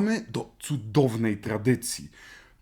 wracamy do cudownej tradycji.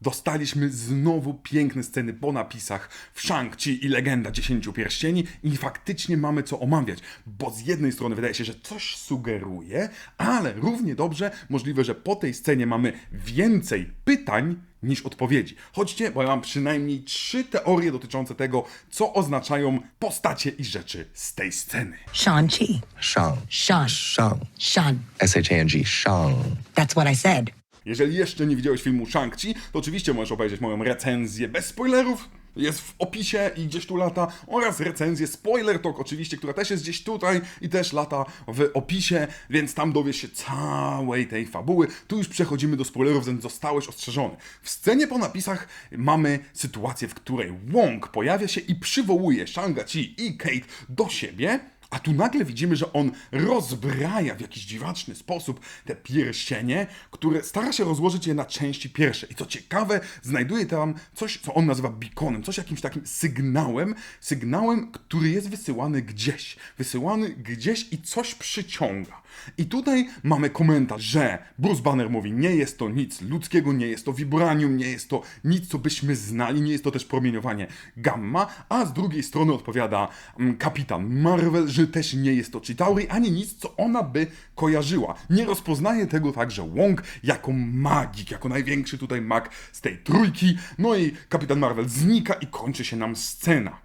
Dostaliśmy znowu piękne sceny po napisach w Shang-Chi i Legenda Dziesięciu Pierścieni i faktycznie mamy co omawiać, bo z jednej strony wydaje się, że coś sugeruje, ale równie dobrze możliwe, że po tej scenie mamy więcej pytań niż odpowiedzi. Chodźcie, bo ja mam przynajmniej trzy teorie dotyczące tego, co oznaczają postacie i rzeczy z tej sceny. Shang-Chi. Shang. Shang. Shang. Shang. S-H-A-N-G. Shang. That's what I said. Jeżeli jeszcze nie widziałeś filmu Shang-Chi, to oczywiście możesz obejrzeć moją recenzję bez spoilerów. Jest w opisie i gdzieś tu lata oraz recenzję Spoiler Talk oczywiście, która też jest gdzieś tutaj i też lata w opisie, więc tam dowiesz się całej tej fabuły. Tu już przechodzimy do spoilerów, więc zostałeś ostrzeżony. W scenie po napisach mamy sytuację, w której Wong pojawia się i przywołuje Shang-Chi i Kate do siebie, a tu nagle widzimy, że on rozbraja w jakiś dziwaczny sposób te pierścienie, które stara się rozłożyć je na części pierwsze. I co ciekawe, znajduje tam coś, co on nazywa beaconem, coś jakimś takim sygnałem, sygnałem, który jest wysyłany gdzieś. Wysyłany gdzieś i coś przyciąga. I tutaj mamy komentarz, że Bruce Banner mówi, nie jest to nic ludzkiego, nie jest to vibranium, nie jest to nic, co byśmy znali, nie jest to też promieniowanie gamma, a z drugiej strony odpowiada mm, kapitan Marvel, że też nie jest to Chitauri, ani nic, co ona by kojarzyła. Nie rozpoznaje tego także Wong jako magik, jako największy tutaj mag z tej trójki. No i kapitan Marvel znika i kończy się nam scena.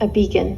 A beacon.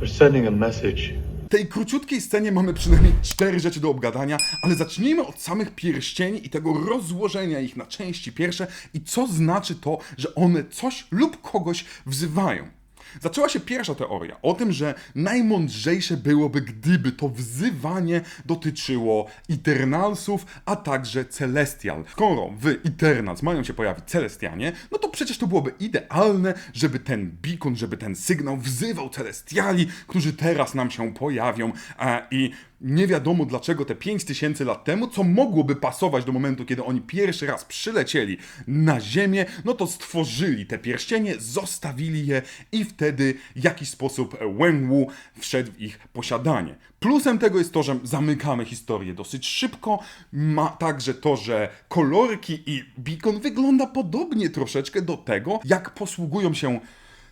We're sending a message. W tej króciutkiej scenie mamy przynajmniej cztery rzeczy do obgadania, ale zacznijmy od samych pierścieni i tego rozłożenia ich na części pierwsze i co znaczy to, że one coś lub kogoś wzywają. Zaczęła się pierwsza teoria o tym, że najmądrzejsze byłoby, gdyby to wzywanie dotyczyło Eternalsów, a także Celestial. Skoro w Eternals mają się pojawić Celestianie, no to przecież to byłoby idealne, żeby ten beacon, żeby ten sygnał wzywał Celestiali, którzy teraz nam się pojawią a, i nie wiadomo dlaczego te 5000 lat temu, co mogłoby pasować do momentu, kiedy oni pierwszy raz przylecieli na Ziemię, no to stworzyli te pierścienie, zostawili je i wtedy w jakiś sposób Wenwu wszedł w ich posiadanie. Plusem tego jest to, że zamykamy historię dosyć szybko, ma także to, że kolorki i beacon wygląda podobnie troszeczkę do tego, jak posługują się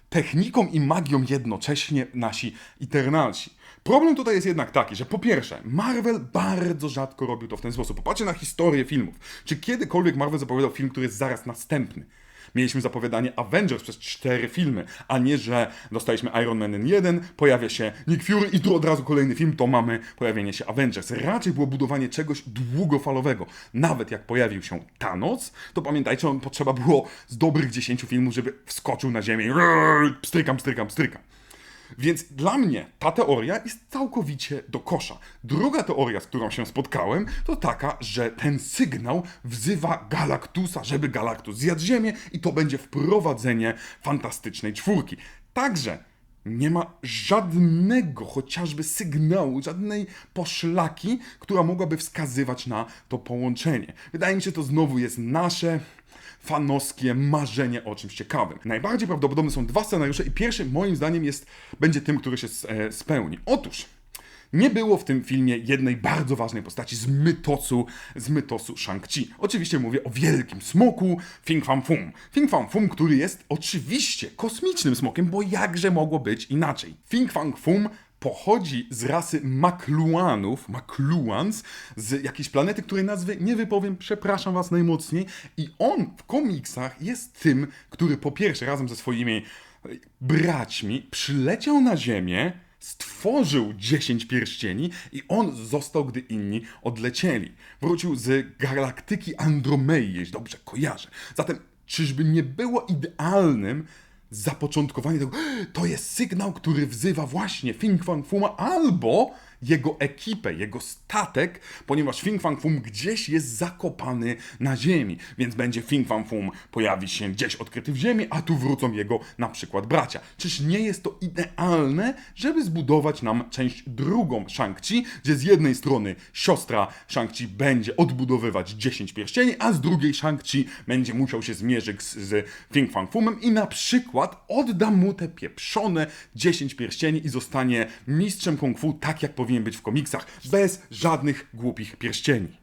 techniką i magią jednocześnie nasi Eternalsi. Problem tutaj jest jednak taki, że po pierwsze, Marvel bardzo rzadko robił to w ten sposób. Popatrzcie na historię filmów. Czy kiedykolwiek Marvel zapowiadał film, który jest zaraz następny? Mieliśmy zapowiadanie Avengers przez cztery filmy, a nie, że dostaliśmy Iron Man 1, pojawia się Nick Fury i tu od razu kolejny film, to mamy pojawienie się Avengers. Raczej było budowanie czegoś długofalowego. Nawet jak pojawił się Thanos, to pamiętajcie, on potrzeba było z dobrych 10 filmów, żeby wskoczył na ziemię i pstrykam, pstrykam, pstrykam. Więc dla mnie ta teoria jest całkowicie do kosza. Druga teoria, z którą się spotkałem, to taka, że ten sygnał wzywa Galactusa, żeby Galactus zjadł Ziemię i to będzie wprowadzenie fantastycznej czwórki. Także nie ma żadnego chociażby sygnału, żadnej poszlaki, która mogłaby wskazywać na to połączenie. Wydaje mi się, to znowu jest nasze fanowskie marzenie o czymś ciekawym. Najbardziej prawdopodobne są dwa scenariusze i pierwszy moim zdaniem jest, będzie tym, który się e, spełni. Otóż nie było w tym filmie jednej bardzo ważnej postaci z mytosu, z mytosu Shang-Chi. Oczywiście mówię o wielkim smoku Fing Fang Fum. Fing Fang Fum, który jest oczywiście kosmicznym smokiem, bo jakże mogło być inaczej. Fing Fang Fum pochodzi z rasy Makluanów, Makluans, z jakiejś planety, której nazwy nie wypowiem, przepraszam was najmocniej. I on w komiksach jest tym, który po pierwsze razem ze swoimi braćmi przyleciał na Ziemię, stworzył 10 pierścieni i on został, gdy inni odlecieli. Wrócił z galaktyki Andromei, jeśli dobrze kojarzę. Zatem czyżby nie było idealnym zapoczątkowanie tego, to jest sygnał, który wzywa właśnie Fing Fang Fuma albo jego ekipę, jego statek, ponieważ Fing Fang Fum gdzieś jest zakopany na ziemi, więc będzie Fing Fang Fum pojawi się gdzieś odkryty w ziemi, a tu wrócą jego na przykład bracia. Czyż nie jest to idealne, żeby zbudować nam część drugą Shang-Chi, gdzie z jednej strony siostra Shang-Chi będzie odbudowywać 10 pierścieni, a z drugiej Shang-Chi będzie musiał się zmierzyć z, z Fing Fang Fumem i na przykład odda mu te pieprzone 10 pierścieni i zostanie mistrzem kung fu, tak jak powinien być w komiksach, bez żadnych głupich pierścieni.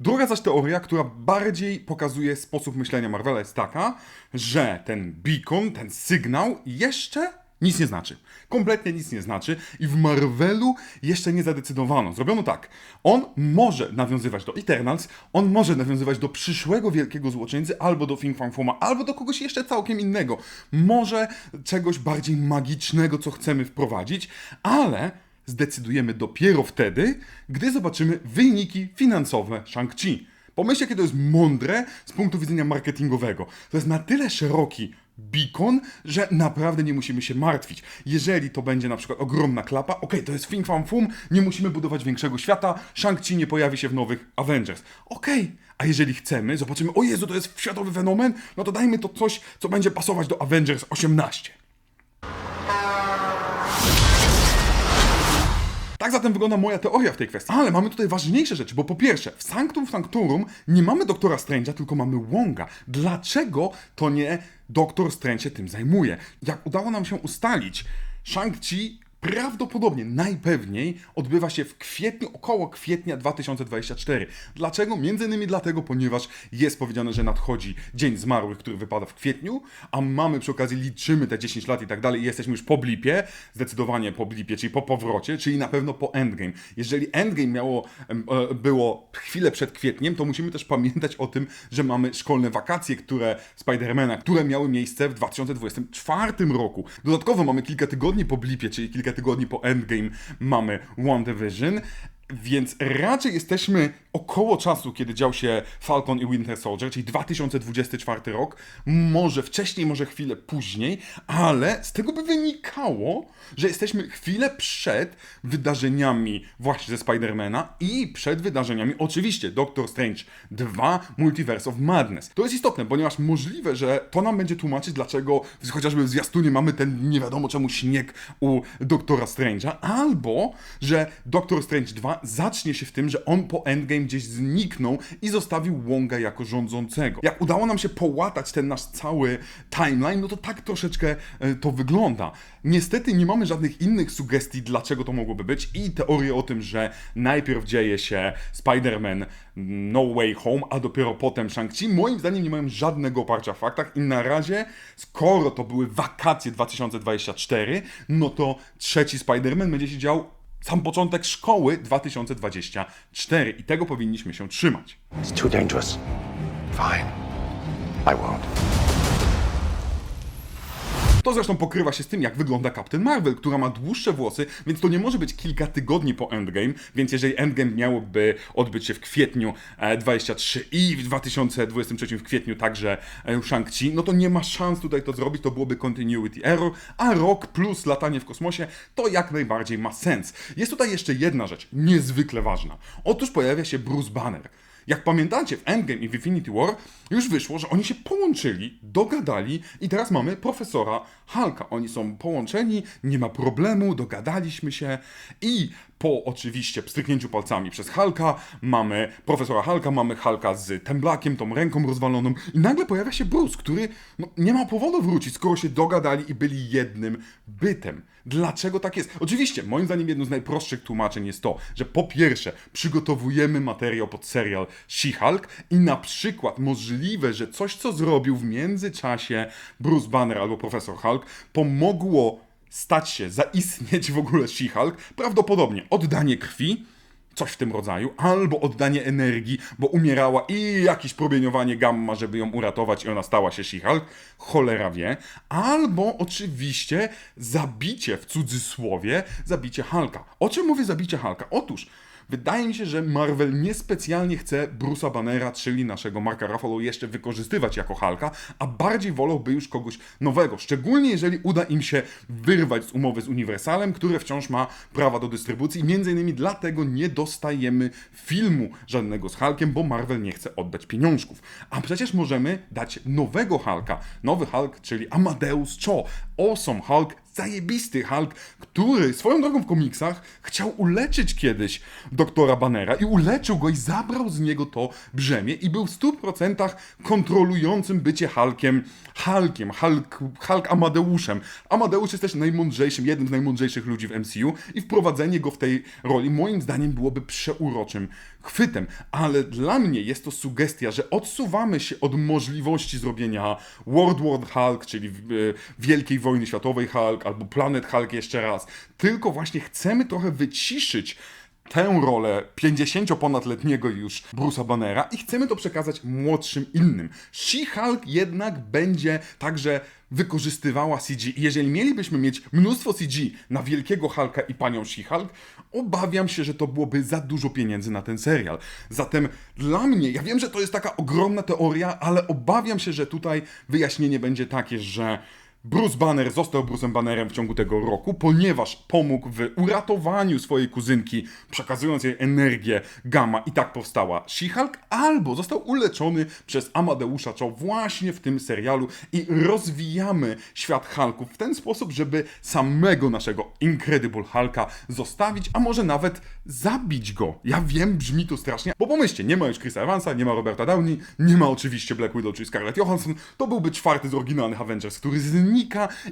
Druga zaś teoria, która bardziej pokazuje sposób myślenia Marvela jest taka, że ten beacon, ten sygnał jeszcze nic nie znaczy. Kompletnie nic nie znaczy i w Marvelu jeszcze nie zadecydowano. Zrobiono tak. On może nawiązywać do Eternals, on może nawiązywać do przyszłego wielkiego złoczyńcy, albo do Fin Fang Fuma, albo do kogoś jeszcze całkiem innego. Może czegoś bardziej magicznego, co chcemy wprowadzić, ale zdecydujemy dopiero wtedy, gdy zobaczymy wyniki finansowe Shang-Chi. Pomyślcie, jakie to jest mądre z punktu widzenia marketingowego. To jest na tyle szeroki beacon, że naprawdę nie musimy się martwić. Jeżeli to będzie na przykład ogromna klapa, okej, to jest Fing Fam Fum, nie musimy budować większego świata, Shang-Chi nie pojawi się w nowych Avengers. Okej, a jeżeli chcemy, zobaczymy, o Jezu, to jest światowy fenomen, no to dajmy to coś, co będzie pasować do Avengers 18. Tak zatem wygląda moja teoria w tej kwestii. Ale mamy tutaj ważniejsze rzeczy, bo po pierwsze, w Sanctum Sanctorum nie mamy doktora Strange'a, tylko mamy Wonga. Dlaczego to nie doktor Strange się tym zajmuje? Jak udało nam się ustalić, Shang-Chi prawdopodobnie, najpewniej odbywa się w kwietniu, około kwietnia 2024. Dlaczego? Między innymi dlatego, ponieważ jest powiedziane, że nadchodzi Dzień Zmarłych, który wypada w kwietniu, a mamy przy okazji, liczymy te 10 lat i tak dalej i jesteśmy już po blipie, zdecydowanie po blipie, czyli po powrocie, czyli na pewno po Endgame. Jeżeli Endgame miało, e, było chwilę przed kwietniem, to musimy też pamiętać o tym, że mamy szkolne wakacje, które Spidermana, które miały miejsce w 2024 roku. Dodatkowo mamy kilka tygodni po blipie, czyli kilka tygodni po Endgame mamy WandaVision, więc raczej jesteśmy około czasu, kiedy dział się Falcon i Winter Soldier, czyli 2024 rok, może wcześniej, może chwilę później, ale z tego by wynikało, że jesteśmy chwilę przed wydarzeniami właśnie ze Spidermana i przed wydarzeniami oczywiście Doctor Strange 2 Multiverse of Madness. To jest istotne, ponieważ możliwe, że to nam będzie tłumaczyć, dlaczego chociażby w zwiastunie mamy ten nie wiadomo czemu śnieg u Doktora Strange'a, albo że Doctor Strange 2 zacznie się w tym, że on po Endgame gdzieś zniknął i zostawił Wonga jako rządzącego. Jak udało nam się połatać ten nasz cały timeline, no to tak troszeczkę e, to wygląda. Niestety nie mamy żadnych innych sugestii, dlaczego to mogłoby być i teorię o tym, że najpierw dzieje się Spider-Man No Way Home, a dopiero potem Shang-Chi, moim zdaniem nie mają żadnego oparcia w faktach i na razie, skoro to były wakacje 2024, no to trzeci Spider-Man będzie się dział sam początek szkoły 2024 i tego powinniśmy się trzymać. It's too dangerous. Fine. I won't. To zresztą pokrywa się z tym, jak wygląda Captain Marvel, która ma dłuższe włosy, więc to nie może być kilka tygodni po Endgame, więc jeżeli Endgame miałoby odbyć się w kwietniu e, 23 i w 2023 w kwietniu także e, Shang-Chi, no to nie ma szans tutaj to zrobić, to byłoby continuity error, a rok plus latanie w kosmosie to jak najbardziej ma sens. Jest tutaj jeszcze jedna rzecz, niezwykle ważna. Otóż pojawia się Bruce Banner. Jak pamiętacie, w Endgame i w Infinity War już wyszło, że oni się połączyli, dogadali i teraz mamy profesora Hulka. Oni są połączeni, nie ma problemu, dogadaliśmy się i po oczywiście pstryknięciu palcami przez Hulka mamy profesora Hulka, mamy Hulka z Temblakiem, tą ręką rozwaloną i nagle pojawia się Bruce, który no, nie ma powodu wrócić, skoro się dogadali i byli jednym bytem. Dlaczego tak jest? Oczywiście, moim zdaniem jedno z najprostszych tłumaczeń jest to, że po pierwsze przygotowujemy materiał pod serial She-Hulk i na przykład możliwe, że coś co zrobił w międzyczasie Bruce Banner albo Profesor Hulk pomogło stać się, zaistnieć w ogóle She-Hulk, prawdopodobnie oddanie krwi, coś w tym rodzaju, albo oddanie energii, bo umierała i jakieś promieniowanie gamma, żeby ją uratować i ona stała się She-Hulk, cholera wie, albo oczywiście zabicie, w cudzysłowie, zabicie Hulka. O czym mówię zabicie Hulka? Otóż Wydaje mi się, że Marvel niespecjalnie chce Bruce'a Bannera, czyli naszego Marka Ruffalo, jeszcze wykorzystywać jako Hulka, a bardziej wolałby już kogoś nowego. Szczególnie jeżeli uda im się wyrwać z umowy z Uniwersalem, które wciąż ma prawa do dystrybucji. Między innymi dlatego nie dostajemy filmu żadnego z Hulkiem, bo Marvel nie chce oddać pieniążków. A przecież możemy dać nowego Hulka. Nowy Hulk, czyli Amadeus Cho. Awesome Hulk zajebisty Hulk, który swoją drogą w komiksach chciał uleczyć kiedyś doktora Bannera i uleczył go i zabrał z niego to brzemię i był w 100% kontrolującym bycie Hulkiem, Hulkiem, Hulk, Hulk Amadeuszem. Amadeusz jest też najmądrzejszym, jednym z najmądrzejszych ludzi w MCU i wprowadzenie go w tej roli moim zdaniem byłoby przeuroczym chwytem, ale dla mnie jest to sugestia, że odsuwamy się od możliwości zrobienia World War Hulk, czyli e, Wielkiej Wojny Światowej Hulk, albo Planet Hulk jeszcze raz, tylko właśnie chcemy trochę wyciszyć tę rolę 50-ponadletniego już Bruce'a Bannera i chcemy to przekazać młodszym innym. She-Hulk jednak będzie także wykorzystywała CG. Jeżeli mielibyśmy mieć mnóstwo CG na wielkiego Hulka i panią She-Hulk, obawiam się, że to byłoby za dużo pieniędzy na ten serial. Zatem dla mnie, ja wiem, że to jest taka ogromna teoria, ale obawiam się, że tutaj wyjaśnienie będzie takie, że Bruce Banner został Bruce'em Bannerem w ciągu tego roku, ponieważ pomógł w uratowaniu swojej kuzynki, przekazując jej energię gamma i tak powstała She-Hulk, albo został uleczony przez Amadeusza Cho właśnie w tym serialu i rozwijamy świat Hulków w ten sposób, żeby samego naszego Incredible Hulka zostawić, a może nawet zabić go. Ja wiem, brzmi to strasznie, bo pomyślcie, nie ma już Chrisa Evansa, nie ma Roberta Downey, nie ma oczywiście Black Widow czy Scarlett Johansson, to byłby czwarty z oryginalnych Avengers, który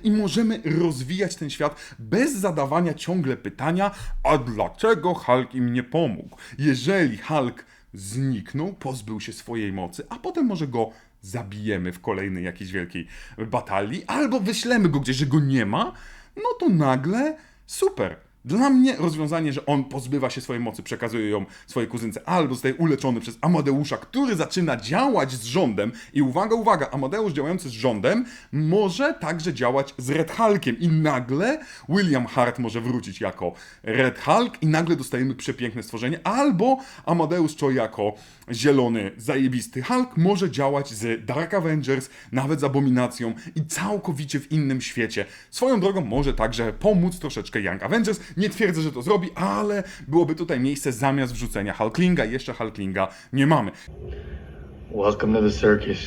i możemy rozwijać ten świat bez zadawania ciągle pytania, a dlaczego Hulk im nie pomógł? Jeżeli Hulk zniknął, pozbył się swojej mocy, a potem może go zabijemy w kolejnej jakiejś wielkiej batalii, albo wyślemy go gdzieś, że go nie ma, no to nagle super. Dla mnie rozwiązanie, że on pozbywa się swojej mocy, przekazuje ją swojej kuzynce, albo zostaje uleczony przez Amadeusza, który zaczyna działać z rządem. I uwaga, uwaga, Amadeusz działający z rządem może także działać z Red Hulkiem. I nagle William Hart może wrócić jako Red Hulk i nagle dostajemy przepiękne stworzenie. Albo Amadeusz Cho jako zielony, zajebisty Hulk może działać z Dark Avengers, nawet z Abominacją i całkowicie w innym świecie. Swoją drogą może także pomóc troszeczkę Young Avengers. Nie twierdzę, że to zrobi, ale byłoby tutaj miejsce zamiast wrzucenia Hulklinga. Jeszcze Hulklinga nie mamy. Welcome to the circus.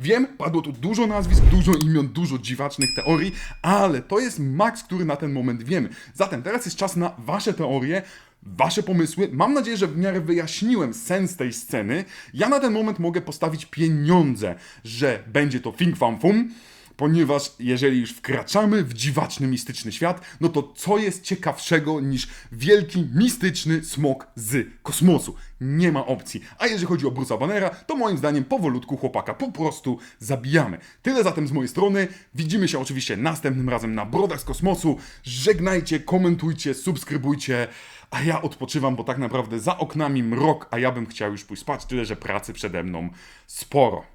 Wiem, padło tu dużo nazwisk, dużo imion, dużo dziwacznych teorii, ale to jest maks, który na ten moment wiemy. Zatem teraz jest czas na wasze teorie, wasze pomysły. Mam nadzieję, że w miarę wyjaśniłem sens tej sceny. Ja na ten moment mogę postawić pieniądze, że będzie to Fing Fam Fum. Ponieważ jeżeli już wkraczamy w dziwaczny, mistyczny świat, no to co jest ciekawszego niż wielki, mistyczny smok z kosmosu? Nie ma opcji. A jeżeli chodzi o Bruce'a Bannera, to moim zdaniem powolutku chłopaka po prostu zabijamy. Tyle zatem z mojej strony. Widzimy się oczywiście następnym razem na Brodach z Kosmosu. Żegnajcie, komentujcie, subskrybujcie. A ja odpoczywam, bo tak naprawdę za oknami mrok, a ja bym chciał już pójść spać, tyle że pracy przede mną sporo.